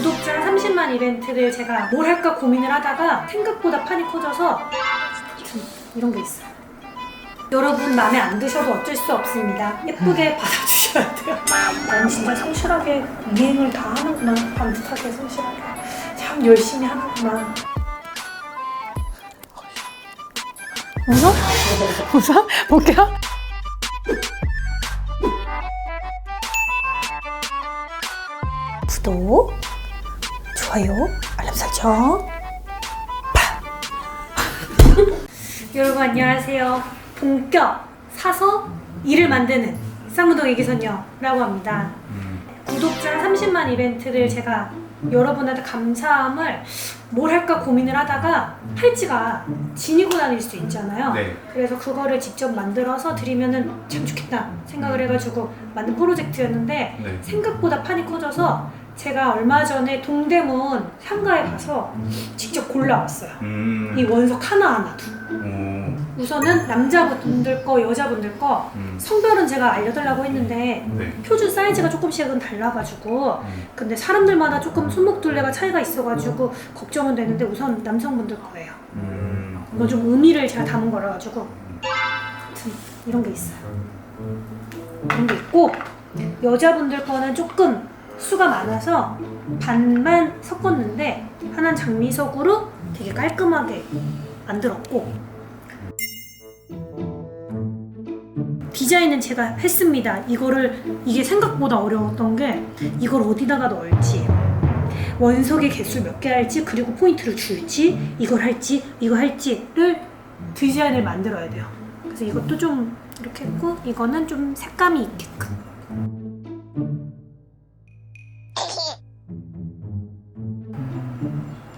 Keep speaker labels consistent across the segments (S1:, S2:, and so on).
S1: 구독자 30만 이벤트를 제가 뭘 할까 고민을 하다가 생각보다 판이 커져서 이런 게 있어요. 여러분 마음에 안 드셔도 어쩔 수 없습니다. 예쁘게 받아주셔야 돼요. 난 진짜 성실하게 이행을 다 하는구나. 반듯하게 성실하게. 참 열심히 하는구나. 웃어? 웃어? 볼게요. 좋아요, 알람 설정. 팍! 여러분 안녕하세요. 본격 사서 일을 만드는 쌍무동 애기선녀라고 합니다. 구독자 30만 이벤트를 제가 여러분한테 감사함을 뭘 할까 고민을 하다가 할지가 지니고 다닐 수 있잖아요.
S2: 네.
S1: 그래서 그거를 직접 만들어서 드리면은 참 좋겠다 생각을 해가지고 만든 프로젝트였는데
S2: 네.
S1: 생각보다 판이 커져서 제가 얼마 전에 동대문 상가에 가서 직접 골라왔어요.
S2: 음.
S1: 이 원석 하나하나도.
S2: 오.
S1: 우선은 남자분들 거, 여자분들 거
S2: 음.
S1: 성별은 제가 알려달라고 했는데
S2: 네.
S1: 표준 사이즈가 조금씩은 달라가지고
S2: 음.
S1: 근데 사람들마다 조금 손목둘레가 차이가 있어가지고 걱정은 되는데 우선 남성분들 거예요.
S2: 음.
S1: 이건 좀 의미를 제가 담은 거라 가지고 아무튼 이런 게 있어요. 이런 게 있고 여자분들 거는 조금 수가 많아서 반만 섞었는데 하나는 장미석으로 되게 깔끔하게 만들었고 디자인은 제가 했습니다. 이거를 이게 생각보다 어려웠던 게 이걸 어디다가 넣을지 원석의 개수 몇 개 할지 그리고 포인트를 줄지 이걸 할지 이거 할지를 디자인을 만들어야 돼요. 그래서 이것도 좀 이렇게 했고 이거는 좀 색감이 있게끔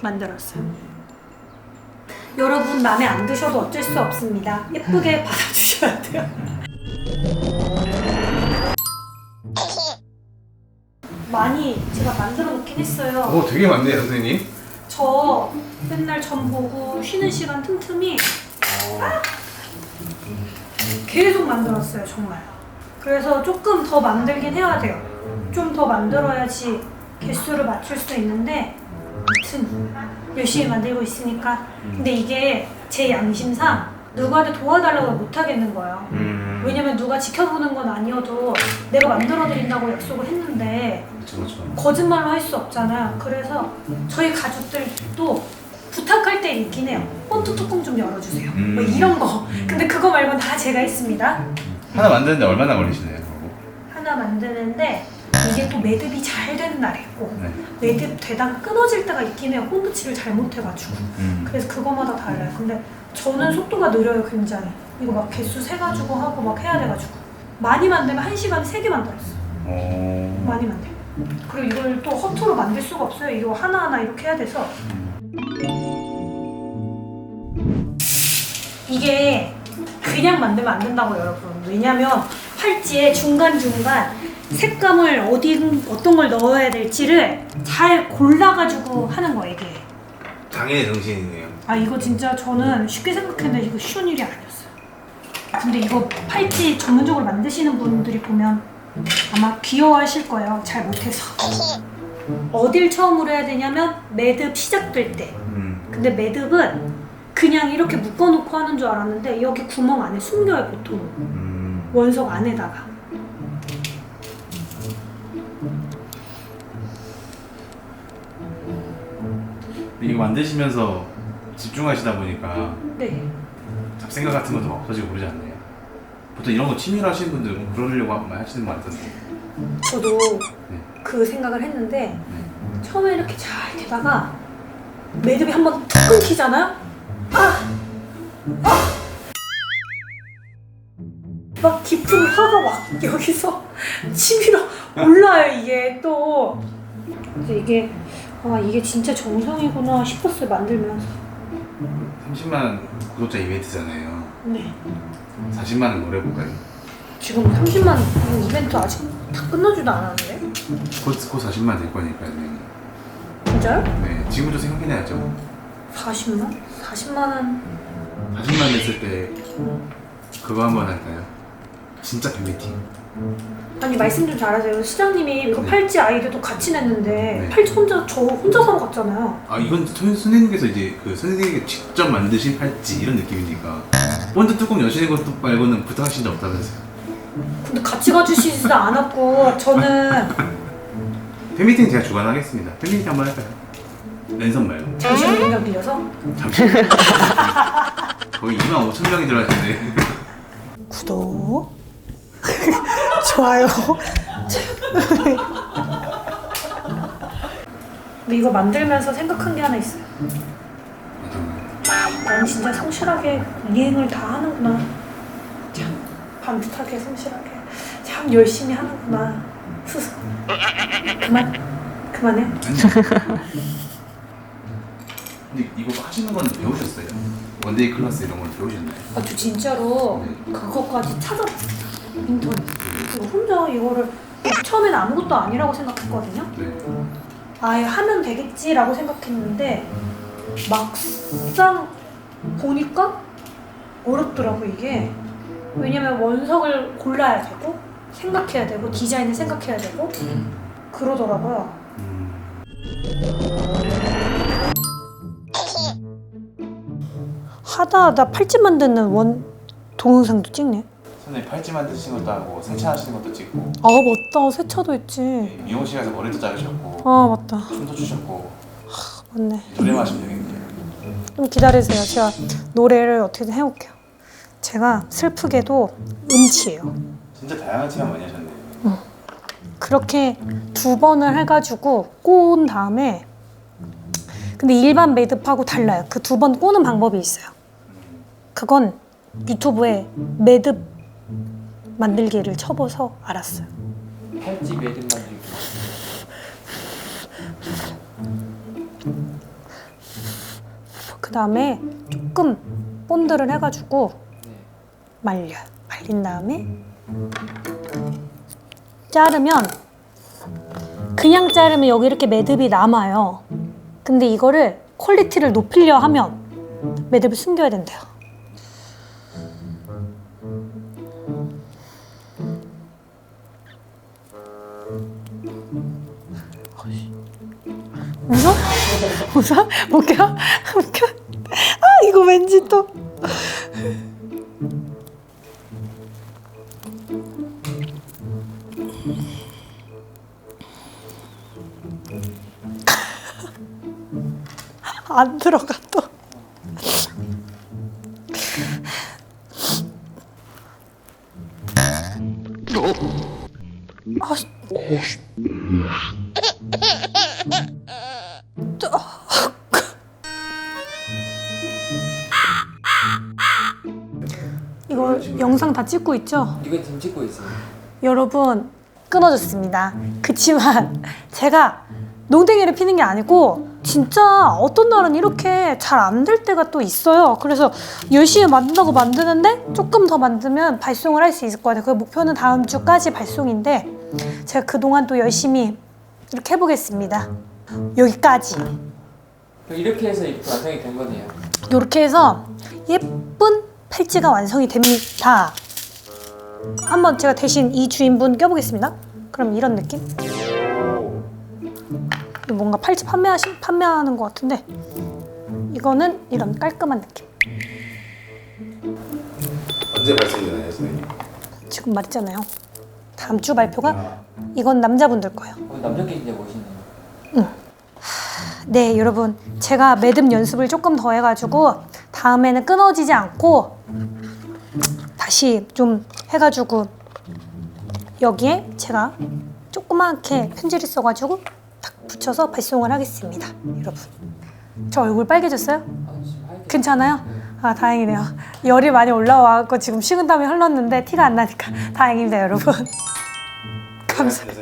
S1: 만들었어요. 여러분 마음에 안 드셔도 어쩔 수 없습니다. 예쁘게 받아주셔야 돼요. 많이 제가 만들어 놓긴 했어요.
S2: 오, 되게 많네요, 선생님.
S1: 저 맨날 점 보고 쉬는 시간 틈틈이 계속 만들었어요, 정말. 그래서 조금 더 만들긴 해야 돼요. 좀 더 만들어야지 개수를 맞출 수 있는데, 아무튼 열심히 만들고 있으니까. 근데 이게 제 양심상 누구한테 도와달라고 못 하겠는 거예요.
S2: 음.
S1: 왜냐면 누가 지켜보는 건 아니어도 내가 만들어 드린다고 약속을 했는데
S2: 그렇죠, 그렇죠.
S1: 거짓말로 할 수 없잖아요. 그래서 저희 가족들도 부탁할 때 있긴 해요. 폰트 뚜껑 좀 열어주세요.
S2: 음.
S1: 뭐 이런 거. 근데 그거 말고는 다 제가 했습니다.
S2: 하나 만드는데 얼마나 걸리시나요, 그거?
S1: 하나 만드는데 이게 또 매듭이 잘 되는 날이 있고
S2: 네.
S1: 매듭 되다가 끊어질 때가 있긴 해요. 폰트칠을 잘못해가지고.
S2: 음.
S1: 그래서 그거마다 달라요. 근데 저는 속도가 느려요, 굉장히. 이거 막 개수 세가지고 하고 막 해야 돼가지고. 많이 만들면 한 시간에 세 개 만들었어요.
S2: 오.
S1: 많이 만들. 그리고 이걸 또 허투루 만들 수가 없어요. 이거 하나하나 이렇게 해야 돼서. 이게 그냥 만들면 안 된다고 여러분. 왜냐면 팔찌에 중간 중간 색감을 어디 어떤 걸 넣어야 될지를 잘 골라가지고 하는 거예요, 이게.
S2: 장인의 정신이네요.
S1: 아 이거 진짜 저는 쉽게 생각했는데 이거 쉬운 일이 아니었어요. 근데 이거 팔찌 전문적으로 만드시는 분들이 보면 아마 귀여워하실 거예요. 잘 못해서. 어딜 처음으로 해야 되냐면 매듭 시작될 때.
S2: 음.
S1: 근데 매듭은 그냥 이렇게 묶어놓고 하는 줄 알았는데 여기 구멍 안에 숨겨요 보통
S2: 음.
S1: 원석 안에다가.
S2: 이거 만드시면서 집중하시다 보니까
S1: 네.
S2: 잡생각 같은 것도 막 없어지고 그러지 않나요? 보통 이런 거 취미로 하시는 분들 뭐 그러려고 하시는 거 같던데.
S1: 저도
S2: 네.
S1: 그 생각을 했는데
S2: 네.
S1: 처음에 이렇게 잘 되다가 매듭이 한번 툭 끊기잖아요? 아! 아! 막 깊은 화가 막 여기서 치밀어 올라요 이게 또 이제 이게 아 이게 진짜 정성이구나 싶었어요 만들면서
S2: 30만 구독자 이벤트잖아요.
S1: 네
S2: 40만 원 노려볼까요?
S1: 지금 30만 이벤트 아직 다 끝나지도 않았는데
S2: 곧, 곧 40만 될 거니까요.
S1: 진짜요?
S2: 네. 지금부터 생각해놔야죠.
S1: 40만? 40만 원
S2: 40만 됐을 때 그거 한번 할까요? 진짜 팬미팅.
S1: 아니 말씀 좀 잘하세요. 시장님이 이거
S2: 네.
S1: 팔찌 아이디어도 같이 냈는데
S2: 네.
S1: 팔찌 혼자 저 혼자 사러 갔잖아요.
S2: 아 이건 선- 선생님께서 이제 그 선생님이 직접 만드신 팔찌 이런 느낌이니까 먼저 뚜껑 여시는 것도 말고는 부탁하신 적 없다면서요
S1: 근데 같이 가주시지도 않았고 저는
S2: 팬미팅 제가 주관하겠습니다 팬미팅 한번 할까요? 랜선 말고
S1: 잠시만 능력 빌려서
S2: 잠시 거의 2만 5천 명이 들어가시는데
S1: 구독 좋아요. 근데 이거 만들면서 생각한 게 하나 있어요. 난 진짜 성실하게 이행을 다 하는구나. 참 반듯하게 성실하게 참 열심히 하는구나. 스스로. 그만 그만해.
S2: 근데 이거 하시는 건 배우셨어요? 원데이 클래스 이런 건 배우셨나요?
S1: 아, 저 진짜로 그거까지 찾아봤어요. 인터넷. 그리고 혼자 이거를 처음엔 아무것도 아니라고 생각했거든요.
S2: 네
S1: 아예 하면 되겠지라고 생각했는데 막상 보니까 어렵더라고 이게 왜냐면 원석을 골라야 되고 생각해야 되고 디자인을 생각해야 되고 그러더라고요 하다 하다 팔찌 만드는 원 동영상도 찍네?
S2: 선생님 팔찌 만드신 것도 하고 세차하시는 것도 찍고.
S1: 아 맞다. 세차도 했지.
S2: 미용실 가서 머리도 자르셨고.
S1: 아 맞다.
S2: 춤도 추셨고.
S1: 맞네.
S2: 노래만 하시면 되겠네요
S1: 좀 기다리세요. 제가 노래를 어떻게든 해볼게요. 제가 슬프게도 음치예요.
S2: 진짜 다양한 체험 많이 하셨네요.
S1: 그렇게 두 번을 해가지고 꼬은 다음에 근데 일반 매듭하고 달라요. 그 두 번 꼬는 방법이 있어요. 그건 유튜브에 매듭 만들기를 쳐봐서 알았어요.
S3: 팔찌 매듭 만들기.
S1: 그 다음에 조금 본드를 해가지고
S3: 네.
S1: 말려요. 말린 다음에 자르면 그냥 자르면 여기 이렇게 매듭이 남아요. 근데 이거를 퀄리티를 높이려 하면 매듭을 숨겨야 된대요. 웃어? 웃어? 웃겨? 웃겨? 아 이거 왠지 또 안 들어가 또. 아, 씨. 또. 이거 영상 다 찍고 있죠?
S3: 이거 지금 찍고 있어요.
S1: 여러분 끊어졌습니다. 그치만 제가 농땡이를 피는 게 아니고 진짜 어떤 날은 이렇게 잘 안 될 때가 또 있어요. 그래서 열심히 만든다고 만드는데 조금 더 만들면 발송을 할 수 있을 것 같아요. 그 목표는 다음 주까지 발송인데 제가 그동안 또 열심히 이렇게 해보겠습니다. 여기까지.
S3: 이렇게 해서 이렇게 완성이 된 거네요.
S1: 이렇게 해서 예쁜 팔찌가 완성이 됩니다. 한번 제가 대신 이 주인분 껴보겠습니다. 그럼 이런 느낌? 이거 뭔가 팔찌 판매하시, 판매하는 것 같은데 이거는 이런 깔끔한 느낌.
S2: 언제 발송되나요 선생님?
S1: 지금 말했잖아요. 다음 주 발표가 이건 남자분들 거예요.
S3: 어, 남자끼리 진짜 멋있네요.
S1: 네, 여러분. 제가 매듭 연습을 조금 더 해가지고 다음에는 끊어지지 않고 다시 좀 해가지고 여기에 제가 조그맣게 편지를 써가지고 딱 붙여서 발송을 하겠습니다. 여러분. 저 얼굴 빨개졌어요? 괜찮아요? 아, 다행이네요. 열이 많이 올라와서 지금 식은땀이 흘렀는데 티가 안 나니까 다행입니다, 여러분. 감사,
S2: 안녕하세요